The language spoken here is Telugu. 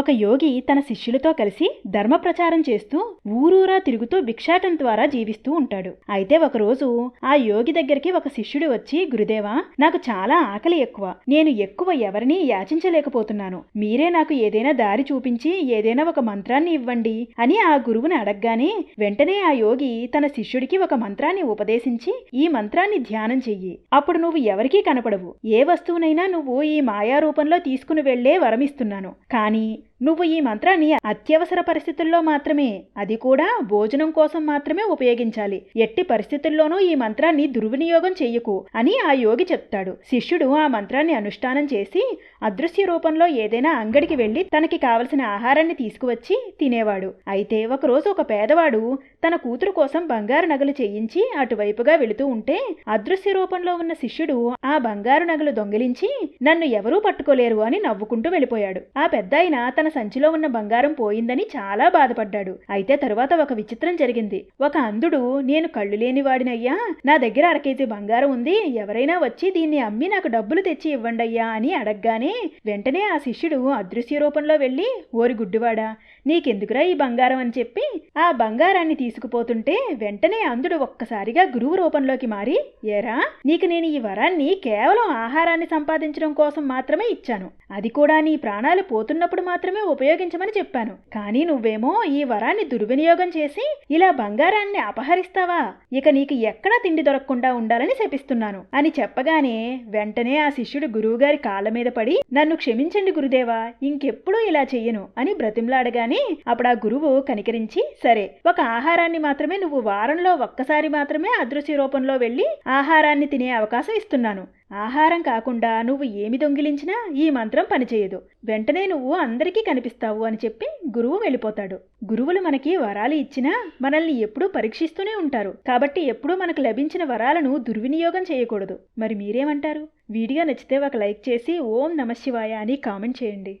ఒక యోగి తన శిష్యులతో కలిసి ధర్మ ప్రచారం చేస్తూ ఊరూరా తిరుగుతూ భిక్షాటం ద్వారా జీవిస్తూ ఉంటాడు. అయితే ఒకరోజు ఆ యోగి దగ్గరికి ఒక శిష్యుడు వచ్చి గురుదేవా నాకు చాలా ఆకలి ఎక్కువ. నేను ఎక్కువ ఎవరినీ యాచించలేకపోతున్నాను. మీరే నాకు ఏదైనా దారి చూపించి ఏదైనా ఒక మంత్రాన్ని ఇవ్వండి అని ఆ గురువుని అడగగానే వెంటనే ఆ యోగి తన శిష్యుడికి ఒక మంత్రాన్ని ఉపదేశించి ఈ మంత్రాన్ని ధ్యానం చెయ్యి. అప్పుడు నువ్వు ఎవరికీ కనపడవు. ఏ వస్తువునైనా నువ్వు ఈ మాయారూపంలో తీసుకుని వెళ్ళే వరమిస్తున్నాను. కానీ నువ్వు ఈ మంత్రాన్ని అత్యవసర పరిస్థితుల్లో మాత్రమే అది కూడా భోజనం కోసం మాత్రమే ఉపయోగించాలి. ఎట్టి పరిస్థితుల్లోనూ ఈ మంత్రాన్ని దుర్వినియోగం చెయ్యకు అని ఆ యోగి చెప్తాడు. శిష్యుడు ఆ మంత్రాన్ని అనుష్ఠానం చేసి అదృశ్య రూపంలో ఏదైనా అంగడికి వెళ్ళి తనకి కావలసిన ఆహారాన్ని తీసుకువచ్చి తినేవాడు. అయితే ఒకరోజు ఒక పేదవాడు తన కూతురు కోసం బంగారు నగలు చేయించి అటువైపుగా వెళుతూ ఉంటే అదృశ్య రూపంలో ఉన్న శిష్యుడు ఆ బంగారు నగలు దొంగిలించి నన్ను ఎవరూ పట్టుకోలేరు అని నవ్వుకుంటూ వెళ్ళిపోయాడు. ఆ పెద్దాయన తన సంచిలో ఉన్న బంగారం పోయిందని చాలా బాధపడ్డాడు. అయితే తరువాత ఒక విచిత్రం జరిగింది. ఒక అంధుడు నేను కళ్ళు లేని వాడినయ్యా. నా దగ్గర అరకేజీ బంగారం ఉంది. ఎవరైనా వచ్చి దీన్ని అమ్మి నాకు డబ్బులు తెచ్చి ఇవ్వండయ్యా అని అడగగానే వెంటనే ఆ శిష్యుడు అదృశ్య రూపంలో వెళ్ళి ఓరి గుడ్డివాడా నీకెందుకురా ఈ బంగారం అని చెప్పి ఆ బంగారాన్ని తీసుకుపోతుంటే వెంటనే అంధుడు ఒక్కసారిగా గురువు రూపంలోకి మారి ఏరా నీకు నేను ఈ వరాన్ని కేవలం ఆహారాన్ని సంపాదించడం కోసం మాత్రమే ఇచ్చాను. అది కూడా నీ ప్రాణాలు పోతున్నప్పుడు మాత్రమే ఉపయోగించమని చెప్పాను. కానీ నువ్వేమో ఈ వరాన్ని దుర్వినియోగం చేసి ఇలా బంగారాన్ని అపహరిస్తావా? ఇక నీకు ఎక్కడా తిండి దొరకకుండా ఉండాలని శపిస్తున్నాను. అని చెప్పగానే వెంటనే ఆ శిష్యుడు గురువుగారి కాళ్ళ మీద పడి నన్ను క్షమించండి గురుదేవా ఇంకెప్పుడూ ఇలా చెయ్యను అని బ్రతిమలాడగానే అప్పుడు ఆ గురువు కనికరించి సరే ఒక ఆహారాన్ని మాత్రమే నువ్వు వారంలో ఒక్కసారి మాత్రమే అదృశ్య రూపంలో వెళ్ళి ఆహారాన్ని తినే అవకాశం ఇస్తున్నాను. ఆహారం కాకుండా నువ్వు ఏమి దొంగిలించినా ఈ మంత్రం పనిచేయదు. వెంటనే నువ్వు అందరికీ కనిపిస్తావు అని చెప్పి గురువు వెళ్ళిపోతాడు. గురువులు మనకి వరాలు ఇచ్చినా మనల్ని ఎప్పుడూ పరీక్షిస్తూనే ఉంటారు. కాబట్టి ఎప్పుడూ మనకు లభించిన వరాలను దుర్వినియోగం చేయకూడదు. మరి మీరేమంటారు? వీడియో నచ్చితే ఒక లైక్ చేసి ఓం నమశివాయ అని కామెంట్ చేయండి.